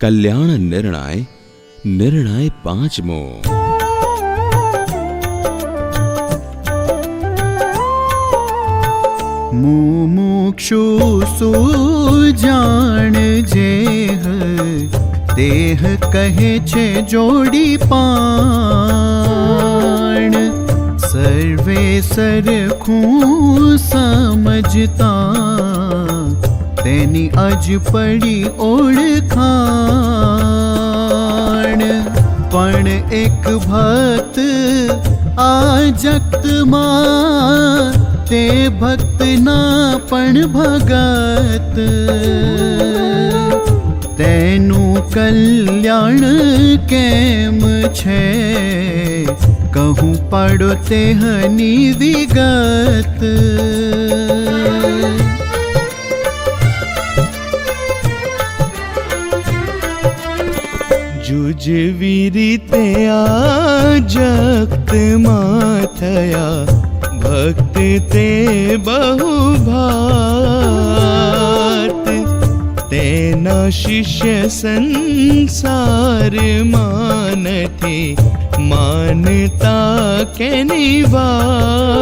કલ્યાણ નિર્ણય નિર્ણય પાંચમો. મુમુક્ષુ સુજાણ જેહ દેહ કહે છે જોડી પાણ. સર્વે સરખું સમજતા તેની આજ પડી ઓળખાણ. પણ એક ભક્ત આ જગતમાં તે ભક્તના પણ ભગત. તેનું કલ્યાણ કેમ છે? કહું પડો તે હની વિગત. જુજવી રીતે આ જગતમાં થયા ભક્ત તે બહુ ભાત તેના શિષ્ય સંસારમાં નથી માનતા કેની વાત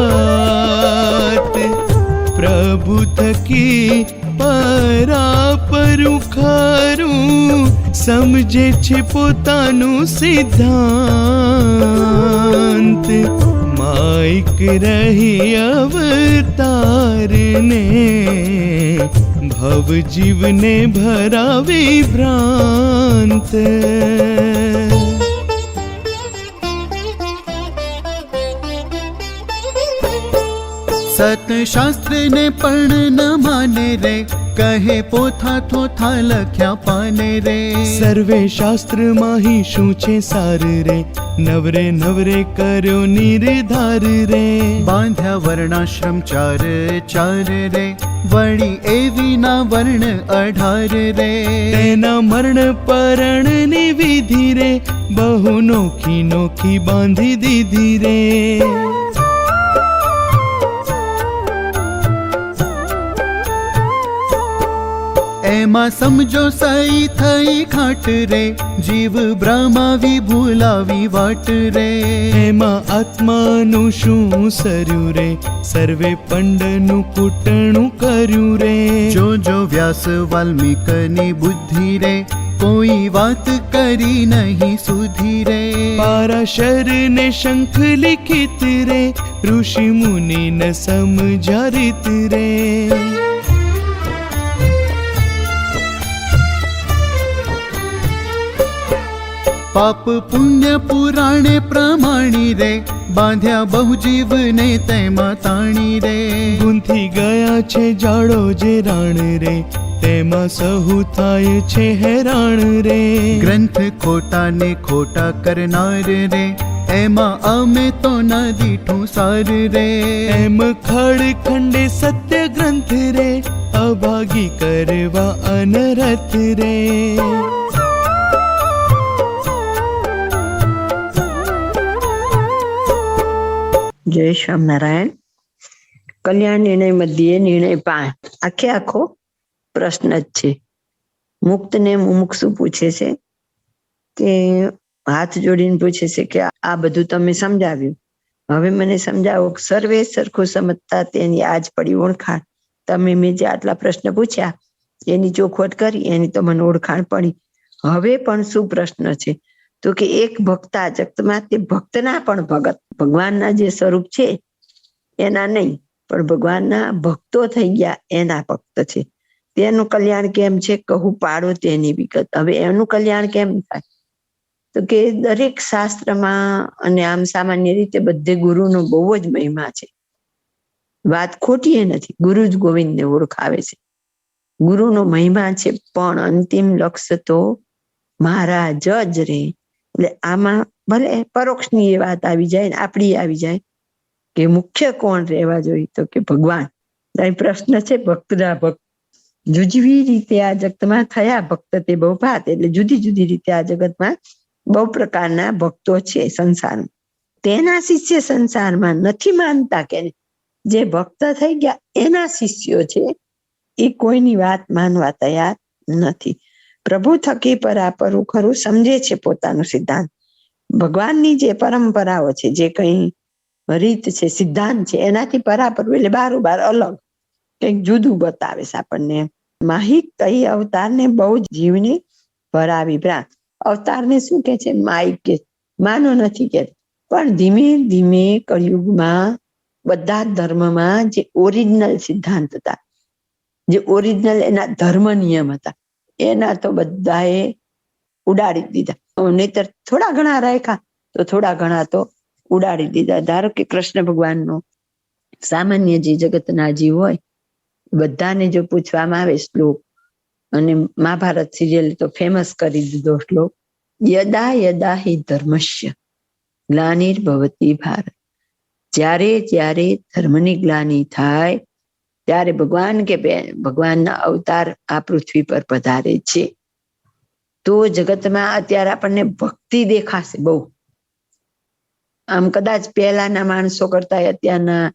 પ્રભુ થકી પરાપરું ખરું સમજે છે પોતાનું સિદ્ધાંત. માઇક રહી અવતારને ભવ જીવને ભરાવી ભ્રાંત. સત શાસ્ત્રને પણ ન માને રે કહે પોથા થોથા લખ્યા પાને રે સર્વે શાસ્ત્ર માહી શું છે સાર રે નવરે નવરે કર્યો નિર્ધાર રે બાંધ્યા વર્ણાશ્રમ ચાર ચાર રે વળી એવી ના વર્ણ અઢાર રે તેના મરણ પરણની વિધિ રે બહુ નોખી નોખી બાંધી દીધી રે એમાં સમજો સઈ થઈ ખાટ રે જીવ બ્રહ્માવી ભૂલાવી વાટ રે. એમાં આત્માનું શું સર્યું રે? સર્વે પંડનું કૂટણું કર્યું રે. જો જો વ્યાસ વાલ્મીકની બુદ્ધિ રે કોઈ વાત કરી નહીં સુધી રે. પારાશર ને શંખ લિખિત રે ઋષિ મુનિ ન સમજારિત રે. પાપ પુણ્ય પુરાણે પ્રમાણી રે, બાંધ્યા બહુ જીવને તેમાં તાણી રે. ગુંથી ગયા છે જાડો જે રાણ રે, તેમાં સહુ થાય છે હેરાણ રે. ગ્રંથ ખોટા ને ખોટા કરનાર રે, એમાં અમે તો ના દીઠું સાર રે. એમ ખડ ખંડે સત્ય ગ્રંથ રે, અભાગી કરવા અનરથ રે. જય સ્વામિનારાયણ. કલ્યાણ નિર્ણય મધ્યે નિર્ણય પાંચ. આખે આખો પ્રશ્ન જ છે. મુક્ત ને મુમુક્ષુ પૂછે છે કે હાથ જોડીને પૂછે છે કે આ બધું તમે સમજાવ્યું. હવે મને સમજાવો સર્વે સરખું સમજતા તેની આજ પડી ઓળખાણ. તમે મેં જે આટલા પ્રશ્ન પૂછ્યા, એની ચોખવટ કરી, એની તો મને ઓળખાણ પડી. હવે પણ શું પ્રશ્ન છે? તો કે એક ભક્તા જગતમાં તે ભક્તના પણ ભગત. ભગવાનના જે સ્વરૂપ છે, એના નહીં, પણ ભગવાનના ભક્તો થઈ ગયા, એના ભક્ત છે. તેનું કલ્યાણ કેમ છે? કહું, પાડો તેની વિગત. હવે એનું કલ્યાણ કેમ થાય? તો કે દરેક શાસ્ત્રમાં અને આમ સામાન્ય રીતે બધે ગુરુનો બહુ જ મહિમા છે. વાત ખોટી એ નથી, ગુરુ જ ગોવિંદને ઓળખાવે છે. ગુરુનો મહિમા છે, પણ અંતિમ લક્ષ્ય તો મારા જ રે. એટલે આમાં ભલે પરોક્ષની એ વાત આવી જાય ને, આપણી આવી જાય કે મુખ્ય કોણ રહેવા જોઈએ તો કે ભગવાન. પ્રશ્ન છે ભક્તના ભક્ત. જુજવી રીતે આ જગતમાં થયા ભક્ત તે બહુ ભાત એટલે જુદી જુદી રીતે આ જગતમાં બહુ પ્રકારના ભક્તો છે સંસારમાં. તેના શિષ્ય સંસારમાં નથી માનતા કે જે ભક્ત થઈ ગયા એના શિષ્યો છે એ કોઈની વાત માનવા તૈયાર નથી. પ્રભુ થકી પરાપરું ખરું સમજે છે પોતાનું સિદ્ધાંત. ભગવાનની જે પરંપરાઓ છે, જે કઈ રીત છે, સિદ્ધાંત છે, એનાથી પરાપર એટલે બારોબાર અલગ. કંઈક જુદું બતાવે છે આપણને. માહિત કઈ અવતારને બહુ જીવની ભરાવી ભ્રાંત અવતારને શું કે છે? માઇક કે, માનો નથી કે. પણ ધીમે ધીમે કળિયુગમાં બધા ધર્મમાં જે ઓરિજિનલ સિદ્ધાંત હતા, જે ઓરિજિનલ એના ધર્મ નિયમ હતા એના તો બધાએ ઉડાડી દીધા. નહીતર થોડા ઘણા રાખ્યા, તો થોડા ઘણા તો ઉડાડી દીધા. ધારો કે કૃષ્ણ ભગવાનનો સામાન્ય જે જગતના જીવ હોય, બધાને જો પૂછવામાં આવે શ્લોક, અને મહાભારત સિરિયલ તો ફેમસ કરી દીધો શ્લોક, યદા યદા હિ ધર્મશ્ય ગ્લાનિર્ભવતી ભારત. જ્યારે જ્યારે ધર્મની ગ્લાની થાય ત્યારે ભગવાન કે ભગવાનના અવતાર આ પૃથ્વી પર પધારે છે. તો જગતમાં અત્યારે આપણને ભક્તિ દેખાશે બહુ. આમ કદાચ પહેલાના માણસો કરતા અત્યારના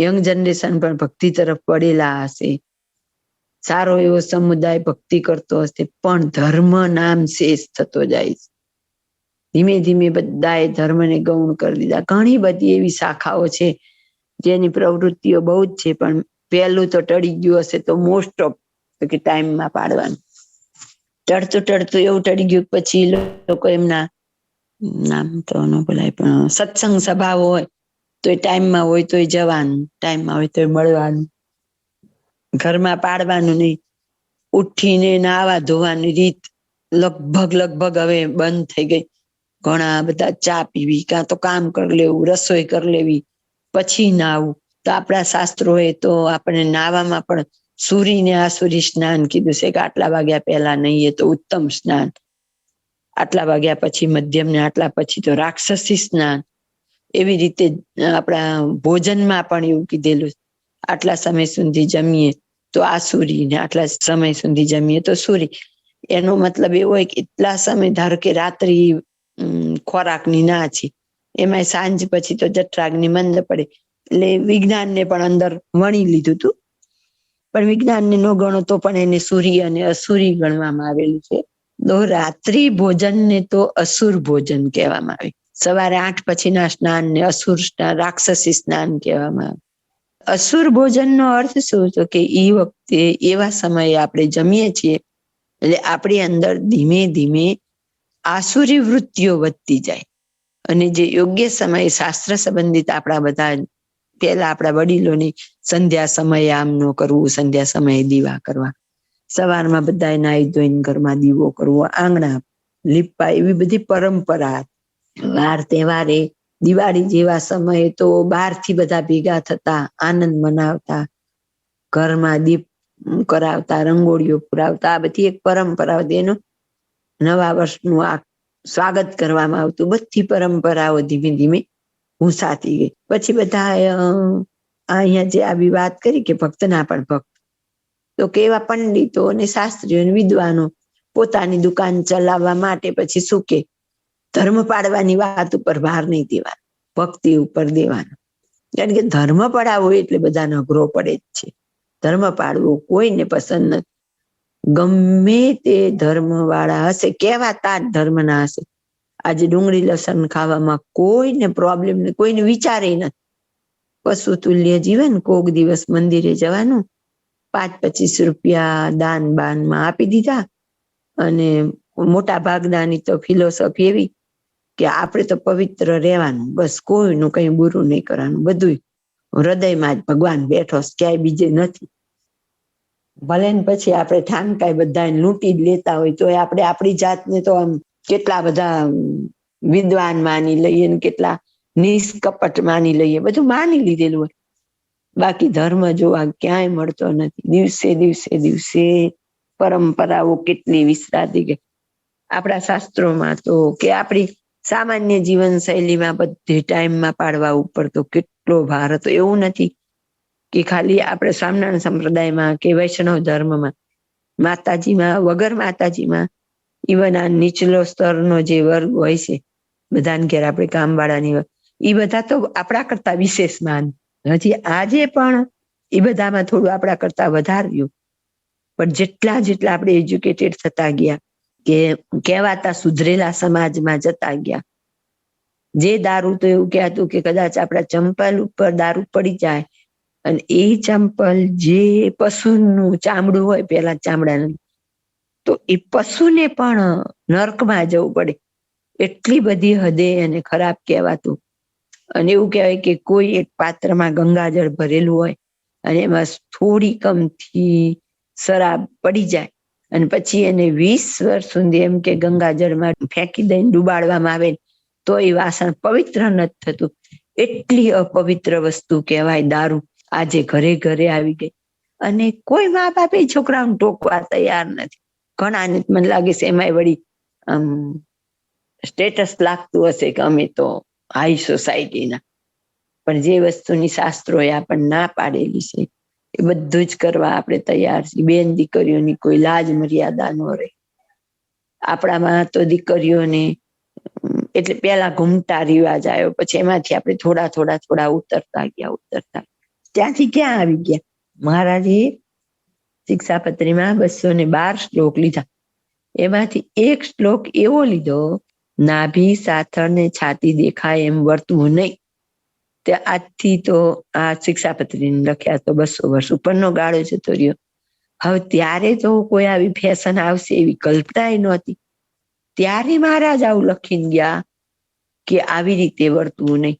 યંગ જનરેશન પણ ભક્તિ તરફ વળેલા હશે. સારો એવો સમુદાય ભક્તિ કરતો હશે, પણ ધર્મ નામ શેષ થતો જાય છે. ધીમે ધીમે બધાએ ધર્મને ગૌણ કરી દીધા. ઘણી બધી એવી શાખાઓ છે, જેની પ્રવૃત્તિઓ બહુ જ છે, પણ પહેલું તો ટળી ગયું હશે તો મોસ્ટ ઓફ કે ટાઈમમાં પાડવાનું. ટળતું ટળતું એવું ટળી ગયું પછી લોકો એમના, નામ તો ન બોલાય પણ સત્સંગ સભા હોય તો એ ટાઈમમાં હોય તો જવાનું ટાઈમમાં હોય તો મળવાનું. ઘરમાં પાડવાનું નહીં. ઉઠીને નાવા ધોવાની રીત લગભગ લગભગ હવે બંધ થઈ ગઈ. ઘણા બધા ચા પીવી, કાં તો કામ કરી લેવું, રસોઈ કરી લેવી, પછી નાવું તો આપણા શાસ્ત્રોએ તો આપણે નાવામાં પણ સૂરીને આસુરી સ્નાન કીધું છે કે આટલા વાગ્યા પહેલા નહીં તો ઉત્તમ સ્નાન. આટલા વાગ્યા પછી મધ્યમ ને આટલા પછી તો રાક્ષસી સ્નાન. એવી રીતે આપણા ભોજનમાં પણ એવું કીધેલું આટલા સમય સુધી જમીએ તો આ સૂરી ને આટલા સમય સુધી જમીએ તો સૂરી. એનો મતલબ એવો હોય કે એટલા સમય ધારો કે રાત્રિ ખોરાકની ના છે. એમાં સાંજ પછી તો જઠરાગ્નિ મંદ પડે. એટલે વિજ્ઞાનને પણ અંદર વણી લીધું હતું. પણ વિજ્ઞાનને ન ગણો તો પણ એને સૂર્ય અને અસુરી ગણવામાં આવેલું છે. તો રાત્રિ ભોજનને તો અસુર ભોજન કહેવામાં આવે. સવારે આઠ પછીના સ્નાન ને અસુર સ્નાન, રાક્ષસી સ્નાન કહેવામાં આવે. અસુર ભોજનનો અર્થ શું તો કે એ વખતે એવા સમયે આપણે જમીએ છીએ, એટલે આપણી અંદર ધીમે ધીમે આસુરી વૃત્તિઓ વધતી જાય. અને જે યોગ્ય સમયે શાસ્ત્ર સંબંધિત આપણા બધા પેલા આપણા વડીલોની સંધ્યા સમયે આમ ન કરવું, સંધ્યા સમયે દીવા કરવા. સવારમાં બધાએ નાહી ધોઈને ઘરમાં દીવો કરવો, આંગણા લીપા એવી બધી પરંપરા. વાર તહેવારે દિવાળી જેવા સમયે તો બહારથી બધા ભેગા થતા, આનંદ મનાવતા, ઘરમાં દીપ કરાવતા, રંગોળીઓ પુરાવતા, આ બધી એક પરંપરા હતી. એનું નવા વર્ષનું આ સ્વાગત કરવામાં આવતું બધી પરંપરાઓ ધીમે ધીમે ભૂસાતી ગઈ. પછી બધા અહીંયા જે આવી વાત કરી કે ભક્તના પણ ભક્ત. તો કેવા પંડિતો અને શાસ્ત્રીઓ અને વિદ્વાનો પોતાની દુકાન ચલાવવા માટે પછી શું કે, ધર્મ પાડવાની વાત ઉપર ભાર નહીં દેવાનો, ભક્તિ ઉપર દેવાનો. કારણ કે ધર્મ પડાવો એટલે બધાનો અઘરો પડે જ છે. ધર્મ પાડવો કોઈને પસંદ નથી. ગમે તે ધર્મ વાળા હશે કેવા તાજ ધર્મના હશે. આજે ડુંગળી લસણ ખાવામાં કોઈને પ્રોબ્લેમ નહીં કોઈને વિચારે નથી. પશુ તુલ્ય જીવન કોક દિવસ મંદિરે જવાનું. પાંચ પચીસ રૂપિયા દાન બાનમાં આપી દીધા. અને મોટા ભાગનાની તો ફિલોસોફી એવી કે આપણે તો પવિત્ર રહેવાનું. બસ કોઈનું કઈ બુરું નહીં કરવાનું. બધું હૃદયમાં જ ભગવાન બેઠો ક્યાંય બીજે નથી. ભલે ને પછી આપણે ઠામકાઈ બધા લૂંટી જ લેતા હોય તો આપણે આપણી જાતને તો આમ કેટલા બધા વિદ્વાન માની લઈએ ને કેટલા નિષ્કપટ માની લઈએ. બધું માની લીધેલું હોય. બાકી ધર્મ જોવા ક્યાંય મળતો નથી. દિવસે દિવસે દિવસે પરંપરાઓ કેટલી વિસરાતી ગઈ. આપણા શાસ્ત્રોમાં તો કે આપણી સામાન્ય જીવન શૈલીમાં બધે ટાઈમમાં પાડવા ઉપર તો કેટલો ભાર હતો. એવું નથી કે ખાલી આપણે સ્વામિનારાયણ સંપ્રદાયમાં કે વૈષ્ણવ ધર્મમાં. માતાજીમાં વગર માતાજીમાં ઇવન આ નીચલો સ્તરનો જે વર્ગ હોય છે, બધાને ઘેર આપણે કામવાળાની એ બધા તો આપણા કરતા વિશેષ માન. હજી આજે પણ એ બધામાં થોડું આપણા કરતા વધાર્યું. પણ જેટલા જેટલા આપણે એજ્યુકેટેડ થતા ગયા, કે કહેવાતા સુધરેલા સમાજમાં જતા ગયા, જે દારૂ તો એવું કહેતું કે કદાચ આપણા ચંપલ ઉપર દારૂ પડી જાય, અને એ ચંપલ જે પશુનું ચામડું હોય પેલા ચામડાનું તો એ પશુને પણ નર્કમાં જવું પડે. એટલી બધી હદે અને ખરાબ કહેવાતું. અને એવું કહેવાય કે કોઈ એક પાત્રમાં ગંગાજળ ભરેલું હોય અને એમાં થોડી કમથી શરાબ પડી જાય અને પછી એને વીસ વર્ષ સુધી એમ કે ગંગાજળમાં ફેંકી દઈને ડુબાડવામાં આવે તો એ વાસણ પવિત્ર નથી થતું. એટલી અપવિત્ર વસ્તુ કહેવાય દારૂ. આજે ઘરે ઘરે આવી ગઈ. અને કોઈ મા બાપ છોકરાઓને ટોકવા તૈયાર નથી. ઘણાને તો મને લાગે છે એમાંય વળી સ્ટેટસ લાગતું હશે કે અમે તો હાઈ સોસાયટીના પણ જે વસ્તુની શાસ્ત્રોએ આપણને ના પાડેલી છે, એ બધું જ કરવા આપણે તૈયાર છીએ. બેન દીકરીઓની કોઈ લાજ મર્યાદા ન રહે. આપણામાં તો દીકરીઓને એટલે પેલા ઘૂમતા રિવાજ આવ્યો, પછી એમાંથી આપણે થોડા થોડા થોડા ઉતરતા ગયા, ઉતરતા. ત્યાંથી ક્યાં આવી ગયા? મહારાજે શિક્ષાપત્રીમાં બસો ને બાર શ્લોક લીધા. એમાંથી એક શ્લોક એવો લીધો, નાભી સાથળ ને છાતી દેખાય એમ વર્તવું નહીં. તે આજથી તો આ શિક્ષાપત્રી લખ્યા તો બસો વર્ષ ઉપરનો ગાળો જતો રહ્યો. હવે ત્યારે તો કોઈ આવી ફેશન આવશે એવી કલ્પનાય નહોતી. ત્યારે મહારાજ આવું લખીને ગયા કે આવી રીતે વર્તવું નહીં.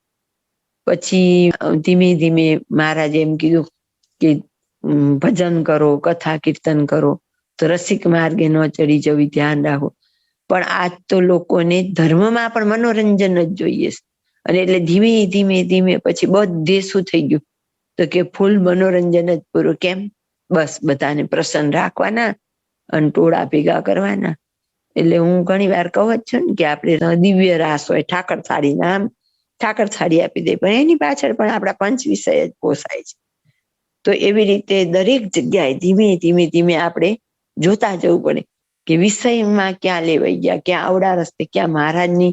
પછી ધીમે ધીમે મહારાજે એમ કીધું કે ભજન કરો, કથા કીર્તન કરો, તો રસિક માર્ગે ન ચડી જવી, ધ્યાન રાખો. પણ આજ તો લોકોને ધર્મમાં પણ મનોરંજન જ જોઈએ અને એટલે ધીમે ધીમે ધીમે પછી બધે શું થઈ ગયું? તો કે ફૂલ મનોરંજન જ પૂરું. કેમ? બસ બધાને પ્રસન્ન રાખવાના અને ટોળા ભેગા કરવાના. એટલે હું ઘણી વાર કહું જ છું ને કે આપણે દિવ્ય રાસ હોય ઠાકર થાળી નામ ઠાકર થાળી આપી દે. પણ એની પાછળ પણ આપણા પંચ વિષય જ પોસાય છે. તો એવી રીતે દરેક જગ્યાએ ધીમે ધીમે ધીમે આપણે જોતા જવું પડે કે વિષયમાં ક્યાં લેવાઈ ગયા, ક્યાં આવડા રસ્તે, ક્યાં મહારાજની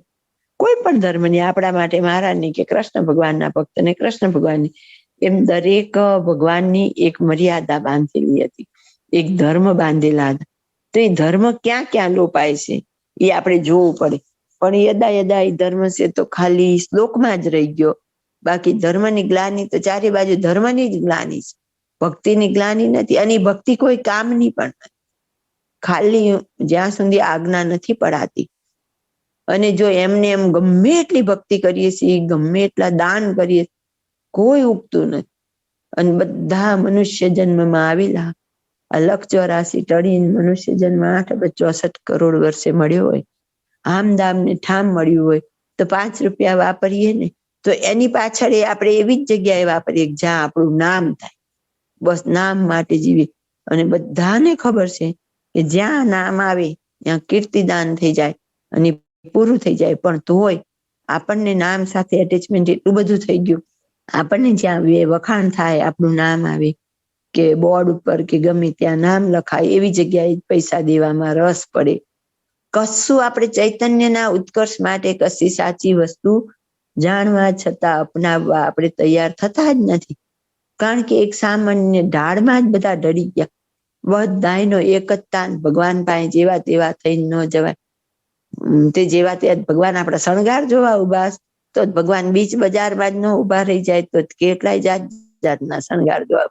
કોઈ પણ ધર્મની, આપણા માટે મહારાજની કે કૃષ્ણ ભગવાનના ભક્તને કૃષ્ણ ભગવાનની, એમ દરેક ભગવાનની એક મર્યાદા બાંધેલી હતી. એક ધર્મ બાંધેલા હતા. તો એ ધર્મ ક્યાં ક્યાં લોપાય છે, એ આપણે જોવું પડે. પણ યદા યદા એ ધર્મ છે તો ખાલી શ્લોકમાં જ રહી ગયો. બાકી ધર્મની ગ્લાની તો ચારે બાજુ ધર્મની જ ગ્લાની છે. ભક્તિની ગ્લાની નથી અને ભક્તિ કોઈ કામની પણ ખાલી જ્યાં સુધી આજ્ઞા નથી પડાતી. અને જો એમને એમ ગમે એટલી ભક્તિ કરીએ છીએ, ગમે એટલા દાન કરીએ કોઈ ઉગતું નથી. અને બધા મનુષ્ય જન્મમાં આવેલા. અલગ ચોરાસી ટળીને મનુષ્ય જન્મ આઠ ચોસઠ કરોડ વર્ષે મળ્યો હોય. આમ ને ઠામ મળ્યું હોય. તો પાંચ રૂપિયા વાપરીએ ને, તો એની પાછળ આપણે એવી જ જગ્યાએ વાપરીએ જ્યાં આપણું નામ થાય. બસ નામ માટે જીવી. અને બધાને ખબર છે કે જ્યાં નામ આવે, ત્યાં કીર્તિદાન થઈ જાય અને પૂરું થઈ જાય. પણ તોય આપણને નામ સાથે એટેચમેન્ટ એટલું બધું થઈ ગયું. આપણને જ્યાં વખાણ થાય, આપણું નામ આવે, કે બોર્ડ ઉપર કે ગમે ત્યાં નામ લખાય, એવી જગ્યાએ પૈસા દેવામાં રસ પડે. કશું આપણે ચૈતન્યના ઉત્કર્ષ માટે કશી સાચી વસ્તુ જાણવા છતાં અપનાવવા આપણે તૈયાર થતા જ નથી. કારણ કે એક સામાન્ય ઢાળમાં જ બધા ડરી ગયા. બધાયનો એક જ તાન ભગવાન પાસે જેવા તેવા થઈને ન જવાય. તે જેવા તે ભગવાન આપણા શણગાર જોવા ઊભા તો ભગવાન બીચ બજારમાં જ ન ઊભા રહી જાય તો કેટલાય જાત જાતના શણગાર જોવા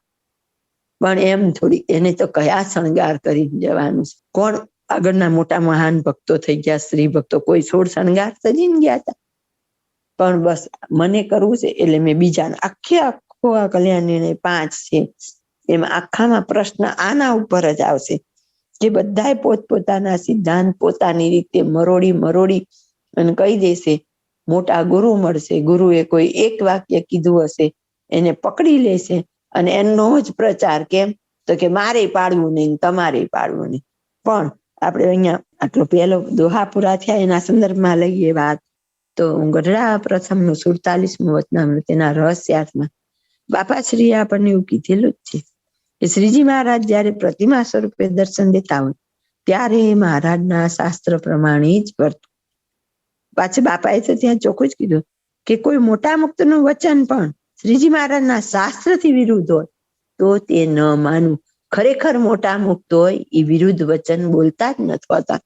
પણ એમ થોડી એને તો કયા શણગાર કરીને જવાનું છે? કોણ આગળના મોટા મહાન ભક્તો થઈ ગયા, સ્ત્રી ભક્તો? કોઈ સોળ શણગાર સજીને ગયા હતા. પણ બસ મને કરવું છે એટલે મેં બીજાને આખે આ કલ્યાણ નિર્ણય પાંચ છે. એમાં આખામાં પ્રશ્ન આના ઉપર જ આવશે. જે બધાએ પોતપોતાના સિદ્ધાંત પોતાની રીતે મરોડી મરોડી અને કહી દેશે, મોટા ગુરુ મળશે. ગુરુએ કોઈ એક વાક્ય કીધું હશે, એને પકડી લેશે અને એનો જ પ્રચાર કેમ? તો કે મારે પાડવું નહીં, તમારે પાડવું નહીં. પણ આપણે અહીંયા આટલો પહેલો દોહા પૂરા થયા, એના સંદર્ભમાં લઈએ વાત. તો ગઢડા પ્રથમનું સુડતાલીસમું વચનામૃત, એના રહસ્યાર્થમાં બાપાશ્રીએ આપણને એવું કીધેલું જ છે કે શ્રીજી મહારાજ જયારે પ્રતિમા સ્વરૂપે દર્શન દેતા હોય, ત્યારે મહારાજના શાસ્ત્ર પ્રમાણે જ વર્તું. પાછા બાપાએ તો ત્યાં ચોખ્ખું જ કીધું કે કોઈ મોટા મુક્તનું વચન પણ શ્રીજી મહારાજના શાસ્ત્રથી વિરુદ્ધ હોય, તો તે ન માનવું ખરેખર મોટા મુક્ત હોય એ વિરુદ્ધ વચન બોલતા જ નથી હોતા.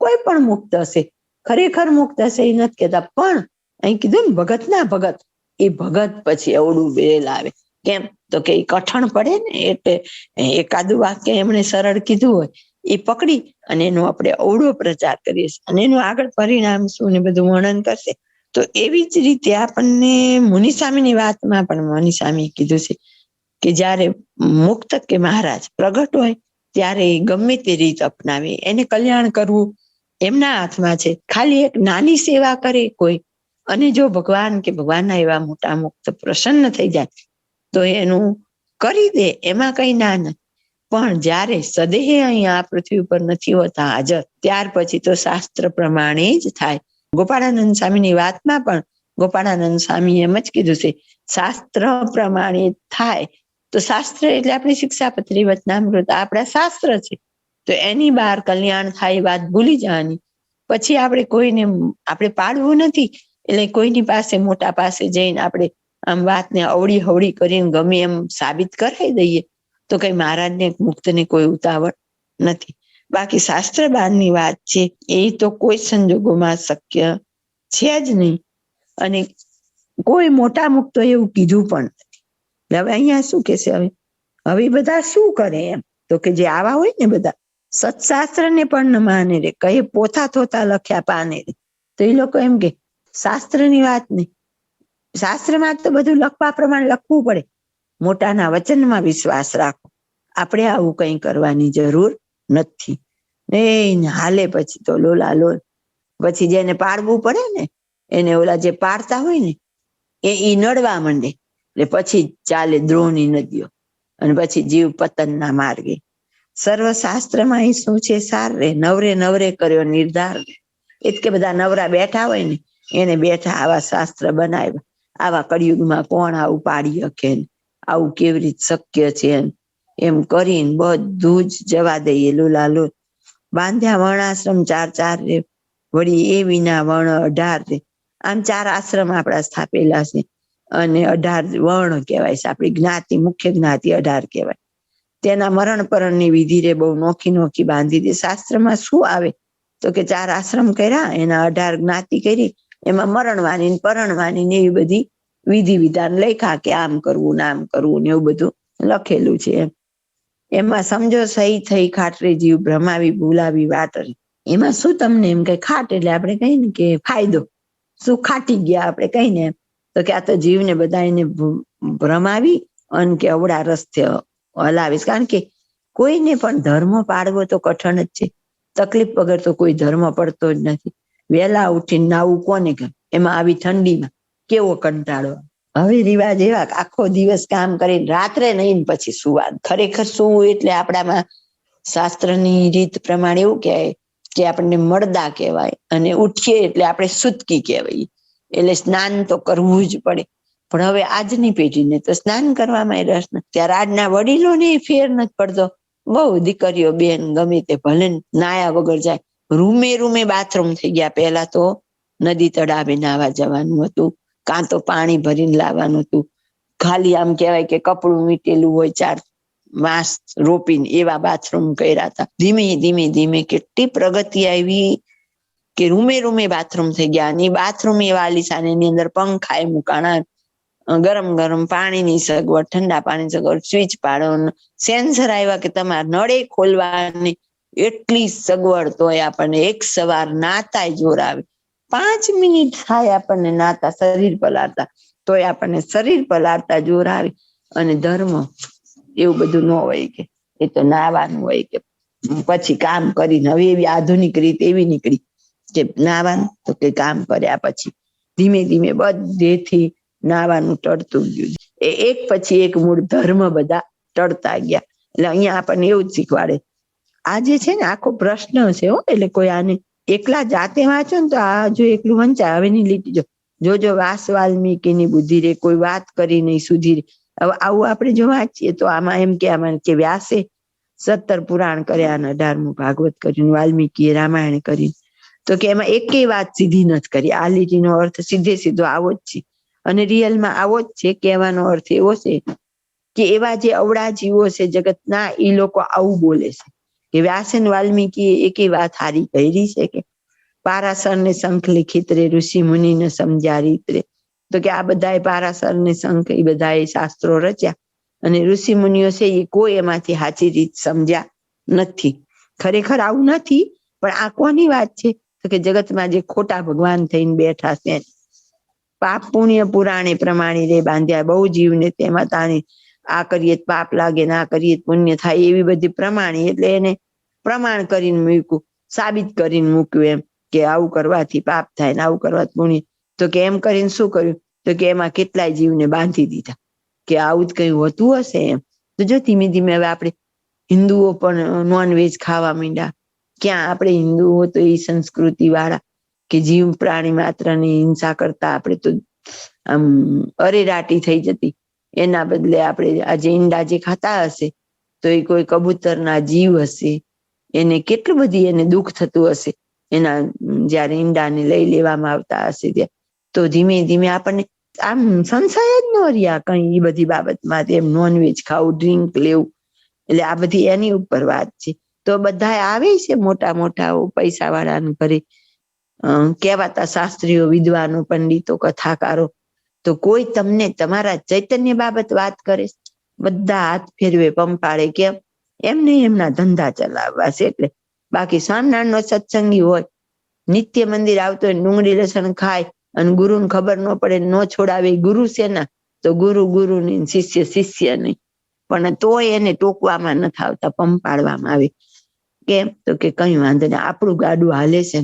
કોઈ પણ મુક્ત હશે, ખરેખર મુક્ત હશે એ નથી કહેતા, પણ અહીં કીધું ને ભગત ના ભગત એ ભગત પછી અવળું બેલ આવે. કેમ? તો કે એ કઠણ પડે ને, એટલે એકાદું વાક્ય એમણે સરળ કીધું હોય, એ પકડી અને એનો આપણે અવળો પ્રચાર કરીએ અને એનું આગળ પરિણામ શું ને બધું વર્ણન કરશે? તો એવી જ રીતે આપણને મુનિસ્વામીની વાતમાં પણ મુનિસ્વામી કીધું છે કે જ્યારે મુક્ત કે મહારાજ પ્રગટ હોય, ત્યારે એ ગમે તે રીત અપનાવે. એને કલ્યાણ કરવું એમના હાથમાં છે. ખાલી એક નાની સેવા કરે કોઈ અને જો ભગવાન કે ભગવાનના એવા મોટા મુક્ત પ્રસન્ન થઈ જાય, તો એનું કરી દે, એમાં કઈ ના નથી પણ જ્યારે સદેહ અહીંયા આ પૃથ્વી ઉપર નથી હોતા હાજર, ત્યાર પછી તો શાસ્ત્ર પ્રમાણે જ થાય. ગોપાળાનંદ સ્વામીની વાતમાં પણ ગોપાળાનંદ સ્વામી એમ જ કીધું છે, શાસ્ત્ર પ્રમાણે થાય. તો શાસ્ત્ર એટલે આપણી શિક્ષાપત્રી વચનામૃત આપણા શાસ્ત્ર છે. તો એની બહાર કલ્યાણ થાય વાત ભૂલી જવાની. પછી આપણે કોઈને, આપણે પાડવું નથી. એટલે કોઈની પાસે, મોટા પાસે જઈને આપણે આમ વાતને અવળી હવળી કરીને ગમે એમ સાબિત કરાવી દઈએ, તો કઈ મહારાજને મુક્તને કોઈ ઉતાવળ નથી. બાકી શાસ્ત્ર બારની વાત છે, એ તો કોઈ સંજોગોમાં શક્ય છે જ નહીં. અને કોઈ મોટા મુક્તો એવું કીધું પણ નથી. હવે અહીંયા શું કે છે હવે હવે બધા શું કરે એમ? તો કે જે આવા હોય ને બધા સત્શાસ્ત્ર ને પણ ન માને રે કઈ પોથા થોતા લખ્યા પાને રે. તો એ લોકો એમ કે શાસ્ત્રની વાત નહીં. શાસ્ત્રમાં તો બધું લખવા પ્રમાણે લખવું પડે. મોટાના વચનમાં વિશ્વાસ રાખો. આપણે આવું કંઈ કરવાની જરૂર નથી. ને હાલે પછી તો લોલા લોલ પછી જેને પાડવું પડે ને, એને ઓલા જે પાડતા હોય ને, એ ઈ નડવા માંડે. એટલે પછી ચાલે દ્રોહની નદીઓ. અને પછી જીવ પતનના માર્ગે. સર્વશાસ્ત્રમાં એ શું છે? સાર રે, નવરે નવરે કર્યો નિર્ધાર રે. એ કે બધા નવરા બેઠા હોય ને એને બેઠા આવા શાસ્ત્ર બનાવ્યા. આવા કળિયુગમાં કોણ આવું પાડી શકે આવું કેવી રીતે શક્ય છે એમ? કરીને બધું જ જવા દઈએ લોલા લોલ બાંધ્યા વર્ણાશ્રમ ચાર ચાર રે, વળી એ વિના વર્ણ અઢાર રે. આમ ચાર આશ્રમ આપણા સ્થાપેલા છે. અને અઢાર વર્ણ કહેવાય છે. આપણી જ્ઞાતિ, મુખ્ય જ્ઞાતિ અઢાર કહેવાય. તેના મરણ પરણની વિધિ રે બહુ નોખી નોખી બાંધી દે. શાસ્ત્રમાં શું આવે? તો કે ચાર આશ્રમ કર્યા, એના અઢાર જ્ઞાતિ કરી એમાં મરણવાની ને પરણવાની ને એવી બધી વિધિ વિધાન લખ્યા કે આમ કરવું ને આમ કરવું ને એવું બધું લખેલું છે એમ. એમાં સમજો સહી થઈ ખાટરે જીવ ભ્રમાવી ભૂલાવી વાત એમાં શું તમને એમ કે ખાટ એટલે આપણે કહીએ ને કે ફાયદો? શું ખાટી ગયા આપણે કહીને? એમ તો કે આ તો જીવને બધા એને ભ્રમાવી અને કે અવળા રસ્તે હલાવીશ. કારણ કે કોઈને પણ ધર્મ પાડવો તો કઠણ જ છે. તકલીફ વગર તો કોઈ ધર્મ પડતો જ નથી. વહેલા ઉઠીને નાવું કોને ગમે એમાં આવી ઠંડીમાં કેવો કંટાળો? હવે રિવાજ એવા આખો દિવસ કામ કરીને રાત્રે નહીં પછી સુવા ખરેખર શું એટલે આપણામાં શાસ્ત્રની રીત પ્રમાણે એવું કહેવાય કે આપણને મળદા કહેવાય અને ઉઠીએ એટલે આપણે સુતકી કહેવાય. એટલે સ્નાન તો કરવું જ પડે. પણ હવે આજની પેઢીને તો સ્નાન કરવામાં રસ નથી. ત્યારે આજના વડીલોને ફેર નથી પડતો. બહુ દીકરીઓ બેન ગમે તે ભલે નાયા વગર જાય. રૂમે રૂમે બાથરૂમ થઈ ગયા. પહેલા તો નદી તળાવે નાવા જવાનું હતું. કાં તો પાણી ભરીને લાવવાનું હતું. ખાલી આમ કહેવાય કે કપડું વીટેલું હોય, ચાર માસ રોપીને એવા બાથરૂમ કર્યા હતા. ધીમે ધીમે ધીમે કેટલી પ્રગતિ આવી કે રૂમે રૂમે બાથરૂમ થઈ ગયા. અને બાથરૂમ એવા આલીશાન એની અંદર પંખા એ મુકાણા, ગરમ ગરમ પાણીની સગવડ, ઠંડા પાણીની સગવડ, સ્વિચ પાડો, સેન્સર આવ્યા કે તમારે નળે ખોલવાની એટલી સગવડ તોય આપણને એક સવાર નાતા જોર આવે પાંચ મિનિટ થાય આપણને નાતા, શરીર પલાળતા, તોય આપણને શરીર પલાળતા જોર આવે અને ધર્મ એવું બધું ન હોય કે, એ તો નાવાનું હોય કે, પછી કામ કરીને, હવે એવી આધુનિક રીત એવી નીકળી કે નાવાનું, તો કે કામ કર્યા પછી ધીમે ધીમે બધેથી નાવાનું ટળતું ગયું. એ એક પછી એક મૂળ ધર્મ બધા ટળતા ગયા. એટલે અહીંયા આપણને એવું જ શીખવાડે આ જે છે ને, આખો પ્રશ્ન છે હો, એટલે કોઈ આને એકલા જાતે વાંચો ને તો આ જો એકલું વંચાય નહીં લીટી જો જો જો વાસ વાલ્મીકીની બુદ્ધિ રે, કોઈ વાત કરી નહીં સુધી હવે આવું આપણે જો વાંચીએ તો આમાં એમ કે, આમાં કે વ્યાસે સત્તર પુરાણ કર્યા અને અઢારમું ભાગવત કર્યું, વાલ્મીકીએ રામાયણ કર્યું. તો કે એમાં એકેય વાત સીધી નથી કરી. આ લીટીનો અર્થ સીધે સીધો આવો જ છે. અને રિયલમાં આવો જ છે, કહેવાનો અર્થ એવો છે કે એવા જે અવળા જીવો છે જગતના એ લોકો આવું બોલે છે. કે વ્યાસન વાલ્મીકીએ એકી વાત હારી કરી છે કે પારાસરને શંખ લિખિત રે, ઋષિ મુનિને રે. તો કે આ બધાએ પારાસરને શંખ એ બધાએ શાસ્ત્રો રચ્યા અને ઋષિ મુનિઓ છે એ કોઈ એમાંથી સાચી રીત સમજ્યા નથી. ખરેખર આવું નથી, પણ આ કોની વાત છે? તો કે જગતમાં જે ખોટા ભગવાન થઈને બેઠા છે. પાપ પુણ્ય પુરાણે પ્રમાણે રે બાંધ્યા બહુ જીવને તેમાં તાણી આ કરીએ પાપ લાગે ને આ કરીએ પુણ્ય થાય, એવી બધી પ્રમાણે, એટલે એને પ્રમાણ કરીને મૂક્યું, સાબિત કરીને મૂક્યું એમ કે આવું કરવાથી પાપ થાય ને આવું કરવાથી પુણ્ય. તો કે એમ કરીને શું કર્યું? તો કે એમાં કેટલાય જીવને બાંધી દીધા કે આવું જ કઈ હોતું હશે એમ. તો જો ધીમે ધીમે હવે આપણે હિન્દુઓ પણ નોનવેજ ખાવા માંડ્યા. ક્યાં આપણે હિન્દુઓ તો એ સંસ્કૃતિ વાળા કે જીવ પ્રાણી માત્રની હિંસા કરતા આપણે તો આમ અરેરાટી થઈ જતી. એના બદલે આપણે આજે ઈંડા જે ખાતા હશે, તો એ કોઈ કબૂતરના જીવ હશે. એને કેટલું બધી એને દુઃખ થતું હશે. એના જ્યારે ઈંડાને લઈ લેવામાં આવતા હશે ત્યાં. તો ધીમે ધીમે આપણને આમ સંશય જ ન રહ્યા કઈ એ બધી બાબતમાં તેમ નોનવેજ ખાવું ડ્રિંક લેવું. એટલે આ બધી એની ઉપર વાત છે. તો બધા આવે છે મોટા મોટા પૈસા વાળાને ઘરે. કહેવાતા શાસ્ત્રીઓ, વિદ્વાનો, પંડિતો, કથાકારો તો કોઈ તમને તમારા ચૈતન્ય બાબત વાત કરે બધા હાથ ફેરવે પંપાળે કેમ? એમને એમના ધંધા ચલાવવા છે એટલે. બાકી સ્વામિનારાયણ નો સત્સંગી હોય, નિત્ય મંદિર આવતો હોય, ડુંગળી લસણ ખાય અને ગુરુને ખબર ન પડે, ન છોડાવે ગુરુ છે ને, તો ગુરુ ગુરુ ની શિષ્ય શિષ્ય નહીં. પણ તોય એને ટોકવામાં નથી આવતા પંપાડવામાં આવે. કેમ? તો કે કઈ વાંધો નહીં. આપણું ગાડું હાલે છે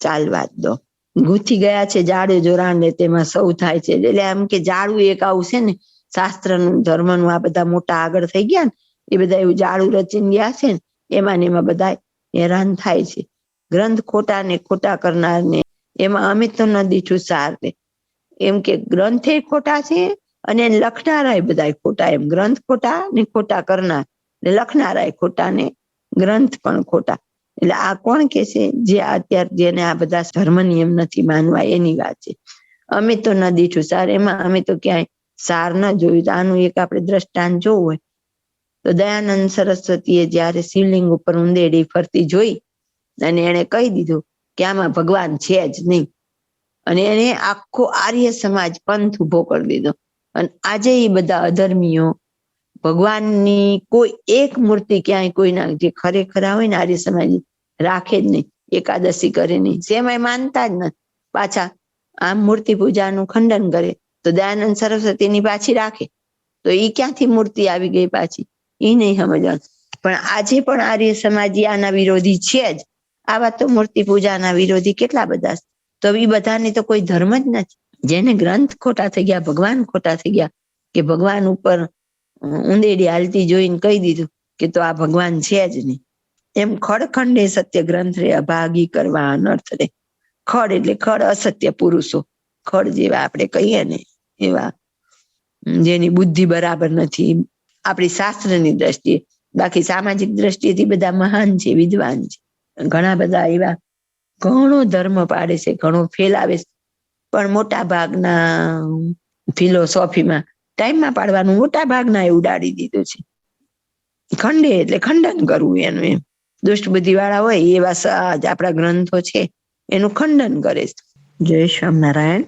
ચાલવા જ દો. ગૂંથી ગયા છે જાડે જોરાણ ને તેમાં સૌ થાય છે. એટલે એમ કે જાડું એક આવું છે ને, શાસ્ત્રનું, ધર્મનું, આ બધા મોટા આગળ થઈ ગયા ને, એ બધા એવું જાડું રચીને ગયા છે ને, એમાં ને એમાં બધા હેરાન થાય છે. ગ્રંથ ખોટા ને ખોટા કરનાર ને, એમાં અમે તો ન દીઠું સાર ને. એમ કે ગ્રંથે ખોટા છે અને લખનારાય બધા ખોટા. એમ ગ્રંથ ખોટા ને ખોટા કરનાર લખનારાય ખોટા ને ગ્રંથ પણ ખોટા. એટલે આ કોણ કે છે? જે અત્યારે જેને આ બધા ધર્મ નિયમ નથી માનવા, એની વાત છે. અમે તો ન દીઠું સાર એમાં અમે તો ક્યાંય સાર ન જોયું. આનું એક આપણે દ્રષ્ટાંત જોવું હોય. તો દયાનંદ સરસ્વતીએ જ્યારે શિવલિંગ ઉપર ઉંદેડી ફરતી જોઈ અને એને કહી દીધું કે આમાં ભગવાન છે જ નહીં. અને એને આખો આર્ય સમાજ પંથ ઊભો કરી દીધો. અને આજે એ બધા અધર્મીઓ ભગવાનની કોઈ એક મૂર્તિ ક્યાંય કોઈના જે ખરેખર હોય ને આર્ય સમાજ રાખે જ નહીં, એકાદશી કરે નહીં. સેમાય માનતા જ નથી. પાછા આમ મૂર્તિ પૂજાનું ખંડન કરે, તો દયાનંદ સરસ્વતીની પાછી રાખે. તો એ ક્યાંથી મૂર્તિ આવી ગઈ પાછી? એ નહીં સમજવાનું. પણ આજે પણ આર્ય સમાજ આના વિરોધી છે જ. આવા તો મૂર્તિ પૂજાના વિરોધી કેટલા બધા તો એ બધાને તો કોઈ ધર્મ જ નથી. જેને ગ્રંથ ખોટા થઈ ગયા, ભગવાન ખોટા થઈ ગયા, કે ભગવાન ઉપર ઉંદેડી હાલતી જોઈને કહી દીધું કે તો આ ભગવાન છે જ નહીં. એમ ખડખંડે સત્ય ગ્રંથ રે, અભાગી કરવા અનર્થ રે. ખડ એટલે ખડ અસત્ય પુરુષો. ખડ જેવા આપણે કહીએ ને એવા જેની બુદ્ધિ બરાબર નથી. આપણી શાસ્ત્રની દ્રષ્ટિએ, બાકી સામાજિક દ્રષ્ટિએથી બધા મહાન છે, વિદ્વાન છે. ઘણા બધા એવા ઘણો ધર્મ પાડે છે, ઘણો ફેલાવે છે. પણ મોટા ભાગના ફિલોસોફીમાં ટાઈમમાં પાડવાનું. મોટા ભાગના એ ઉડાડી દીધું છે. ખંડે એટલે ખંડન કરવું એનું એમ. દુષ્ટ બુદ્ધિ વાળા હોય એવા આપણા ગ્રંથો છે. એનું ખંડન કરે છે. જય સ્વામિનારાયણ